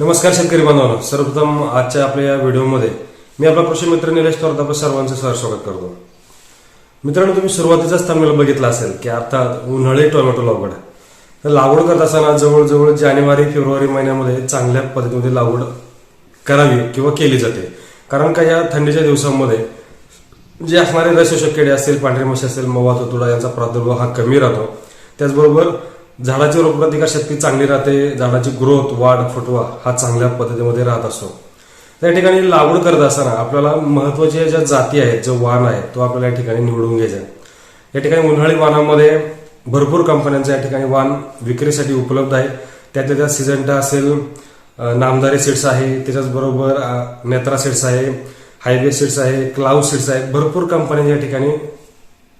नमस्कार शेतकरी बांधवांनो. सर्वप्रथम आजच्या आपल्या या व्हिडिओमध्ये मी आपला कृषी मित्र निलेश थोरात सर्वांचं सर स्वागत करतो. मित्रांनो तुम्ही सुरुवातीचाच थांबलेला बघितला असेल की अर्थात उन्हाळी टोमॅटो लागवड. तर लागवड करत असताना जवळजवळ जानेवारी फेब्रुवारी महिन्यामध्ये चांगल्या पद्धतीमध्ये लागवड करावी किंवा केली जाते. कारण का या थंडीच्या दिवसांमध्ये जे असणारे रसशोषक किडे असतील पांढरे मशी असेल मवा तुडा यांचा प्रादुर्भाव हा कमी राहतो. त्याचबरोबर झाडाची रोगप्रतिकार शक्ती चांगली राहते झाडाची ग्रोथ वाढ फुटवा हा चांगल्या पद्धतीमध्ये राहत असतो. त्या ठिकाणी लागवड करत असताना आपल्याला महत्त्वाच्या ज्या जाती आहेत जो वाण आहे तो आपल्याला या ठिकाणी निवडून घ्यायचा आहे. या ठिकाणी उन्हाळी वाणामध्ये भरपूर कंपन्यांचं या ठिकाणी वाण विक्रीसाठी उपलब्ध आहे. त्यातल्या त्यात सिजंटा असेल नामदारी सीड्स आहे त्याच्याचबरोबर नेत्रा सीड्स आहे हायवे सीड्स आहे क्लाऊ सीड्स आहे भरपूर कंपन्यांच्या या ठिकाणी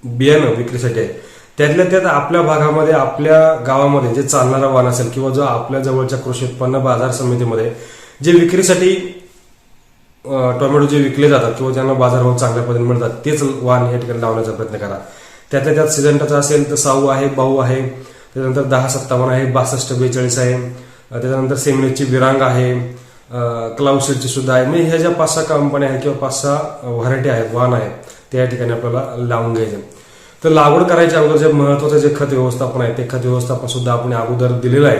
बियाणं विक्रीसाठी आहे त्यातल्या त्यात आपल्या भागामध्ये आपल्या गावामध्ये जे चालणारा वाण असेल किंवा जो आपल्या जवळच्या कृषी उत्पन्न बाजार समितीमध्ये जे विक्रीसाठी टोमॅटो जे विकले जातात किंवा ज्यांना बाजारभाव चांगल्या पद्धतीने मिळतात तेच वाण या ठिकाणी लावण्याचा प्रयत्न करा. त्यातल्या त्यात सिजंटाचा असेल तर साऊ आहे बाऊ आहे त्याच्यानंतर दहा सत्तावन्न आहे बासष्ट बेचाळीस आहे त्याच्यानंतर सेमिनेटची विरांग आहे क्लाउसेटची सुद्धा आहे. म्हणजे ह्या ज्या पाच सहा कंपन्या आहेत किंवा पाच सहा व्हरायटी आहेत वाण आहेत त्या या ठिकाणी आपल्याला लावून घ्यायचे. तर लागवड करायच्या अगोदर जे महत्वाचं जे खत व्यवस्थापन आहे ते खत व्यवस्थापन सुद्धा आपण अगोदर दिलेलं आहे.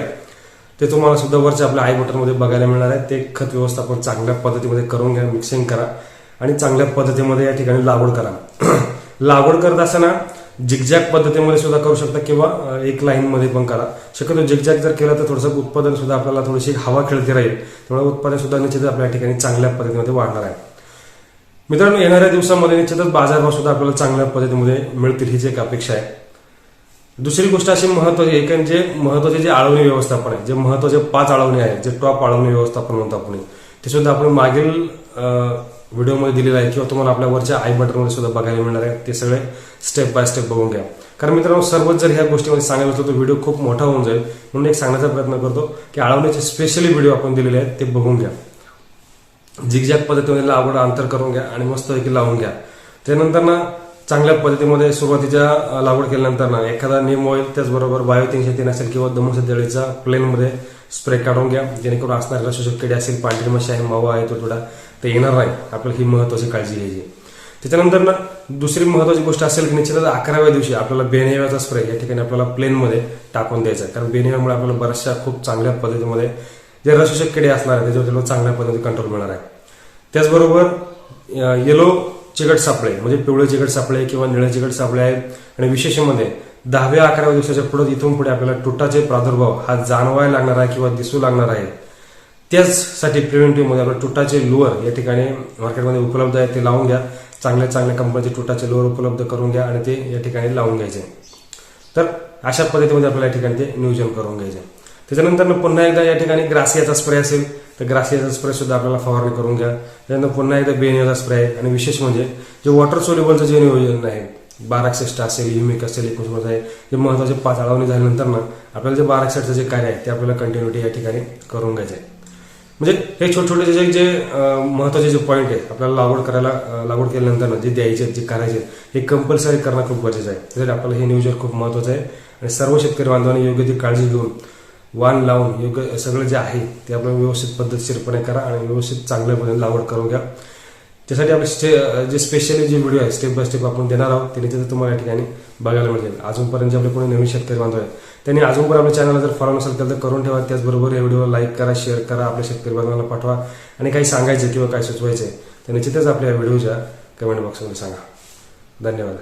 ते तुम्हाला सुद्धा वरच्या आपल्या आई बटनमध्ये बघायला मिळणार आहे. ते खत व्यवस्थापन चांगल्या पद्धतीमध्ये करून घ्या मिक्सिंग करा आणि चांगल्या पद्धतीमध्ये या ठिकाणी लागवड करा. लागवड करत असताना जिगजॅग पद्धतीमध्ये सुद्धा करू शकता किंवा एक लाईनमध्ये पण करा. शक्यतो जिगजॅग जर केलं तर थोडंसं उत्पादन सुद्धा आपल्याला थोडीशी हवा खेळती राहील. त्यामुळे उत्पादन सुद्धा निश्चितच आपल्या ठिकाणी चांगल्या पद्धतीमध्ये वाढणार आहे. मित्रांनो येणाऱ्या दिवसामध्ये निश्चितच बाजारभाव सुद्धा आपल्याला चांगल्या पद्धतीमध्ये मिळतील हीच एक अपेक्षा आहे. दुसरी गोष्ट अशी महत्वाची आहे कारण जे महत्त्वाचे जे आळवणी व्यवस्थापन आहे जे महत्त्वाचे पाच आळवणी आहेत जे टॉप आळवणी व्यवस्थापन म्हणतो आपण ते सुद्धा आपण मागील व्हिडिओमध्ये दिलेलं आहे किंवा तुम्हाला आपल्या वरच्या आय बटनमध्ये सुद्धा बघायला मिळणार आहे. ते सगळे स्टेप बाय स्टेप बघून घ्या. कारण मित्रांनो सर्वच जर ह्या गोष्टीमध्ये सांगायला असलं तर व्हिडिओ खूप मोठा होऊन जाईल म्हणून एक सांगण्याचा प्रयत्न करतो की आळवण्याचे स्पेशली व्हिडिओ आपण दिलेले आहेत ते बघून घ्या. झिगझॅग पद्धतीमध्ये लागवड अंतर करून घ्या आणि मस्तपैकी लावून घ्या. त्यानंतर ना चांगल्या पद्धतीमध्ये सुरुवातीच्या लागवड केल्यानंतर ना एखादा नेम ऑइल त्याचबरोबर बायो तीनशे तीन असेल किंवा दमोशे दळीचा प्लेनमध्ये स्प्रे काढून घ्या. जेणेकरून असणाऱ्या शोषक किडे असेल पांढरी मशी आहे मावा आहे तो थोडा ते येणार नाही. आपल्याला ही महत्वाची काळजी घ्यायची. त्याच्यानंतर ना दुसरी महत्वाची गोष्ट असेल की निश्चितच अकराव्या दिवशी आपल्याला बेनहेव्याचा स्प्रे या ठिकाणी आपल्याला प्लेनमध्ये टाकून द्यायचा आहे. कारण बेनहेव्यामुळे आपल्याला बऱ्याचशा खूप चांगल्या पद्धतीमध्ये जे रसोषक किडे असणार आहे त्याच्यावर त्याला चांगल्या पद्धतीने कंट्रोल मिळणार आहे त्याचबरोबर येलो चिकट सापळे म्हणजे पिवळे चिकट सापळे किंवा निळे चिकट सापळे आहेत. आणि विशेष म्हणजे दहाव्या अकराव्या दिवसाच्या पुढे इथून पुढे आपल्याला तुटाचे प्रादुर्भाव हा जाणवायला लागणार आहे किंवा दिसू लागणार आहे. त्याचसाठी प्रिव्हेंटिव्हमध्ये मध्ये टुटाचे तुटाचे लोअर या ठिकाणी मार्केटमध्ये उपलब्ध आहे ते लावून घ्या. चांगल्या चांगल्या कंपनीचे तुटाचे लोअर उपलब्ध करून घ्या आणि ते या ठिकाणी लावून घ्यायचे. तर अशा पद्धतीमध्ये आपल्याला या ठिकाणी ते नियोजन करून घ्यायचे. त्याच्यानंतर पुन्हा एकदा या ठिकाणी ग्रासियाचा स्प्रे असेल तर ग्रासियाचा स्प्रे सुद्धा आपल्याला फवारणी करून घ्या. त्यानंतर पुन्हा एकदा बेनिओचा स्प्रे आहे आणि विशेष म्हणजे जे वॉटर सोल्युबलचं जे नियोजन आहे बाराक्सेस्ट असेल युमिक असेल एकोणीस आहे जे महत्त्वाचे पाच अळवणी झाल्यानंतर ना आपल्याला जे बाराक्सेटचं जे कार्य आहे ते आपल्याला कंटिन्युटी या ठिकाणी करून घ्यायचं आहे. म्हणजे हे छोटे छोटे जे जे महत्त्वाचे महत्त्वाचे जे पॉईंट आहे आपल्याला लागवड करायला लागवड केल्यानंतर ना जे द्यायचे जे करायचे हे कंपल्सरी करणं खूप गरजेचं आहे. त्यासाठी आपल्याला हे नियोजन खूप महत्वाचं आहे. आणि सर्व शेतकरी बांधवांनी योग्य ती काळजी घेऊन वाण लावून योग्य सगळं जे आहे ते आपण व्यवस्थित पद्धतशीरपणे करा आणि व्यवस्थित चांगल्यापणे लागवड करून घ्या. त्यासाठी आपले स्टे जे स्पेशली जे व्हिडिओ आहे स्टेप बाय स्टेप आपण देणार आहोत त्यांनी तिथं तुम्हाला या ठिकाणी बघायला मिळतील अजूनपर्यंत जे आपले कोणी नवीन शेतकरी बांधव आहेत त्यांनी अजूनपर्यंत आपल्या चॅनलला जर फॉलो नसेल तर करून ठेवा. त्याचबरोबर या व्हिडिओला लाईक करा शेअर करा आपल्या शेतकरी बांधवांना पाठवा. आणि काही सांगायचं किंवा काही सुचवायचं आहे तर निश्चितच आपल्या व्हिडिओच्या कमेंट बॉक्समध्ये सांगा. धन्यवाद.